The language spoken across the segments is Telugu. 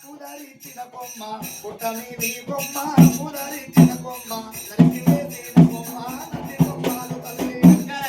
పుదరిచిన కొమ్మ పుట్ట మీది కొమ్మ పుదరిచిన కొమ్మ నరికి వేసిన కొమ్మ నది కొమ్మలు తల్లి గంగదల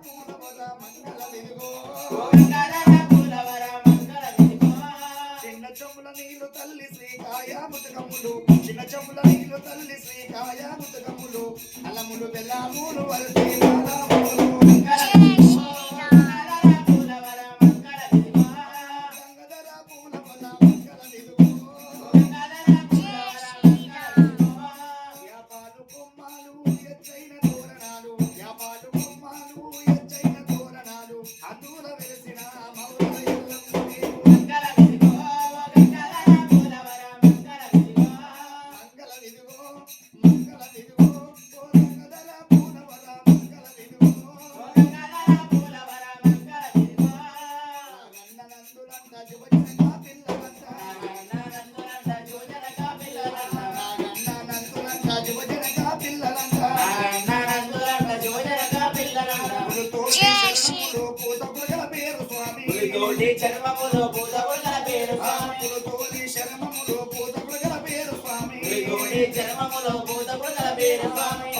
పూలవద మంగళ విలుగో చెముల నీళ్ళు తల్లి శ్రీకాయ ముతకములు. చిన్న చెముల నీళ్ళు తల్లి శ్రీకాయ ముతకములు. అలములు బెల్లములు వరటి పూత పుగల పేరు స్వామి. జన్మములో భూతముల పేరు స్వామి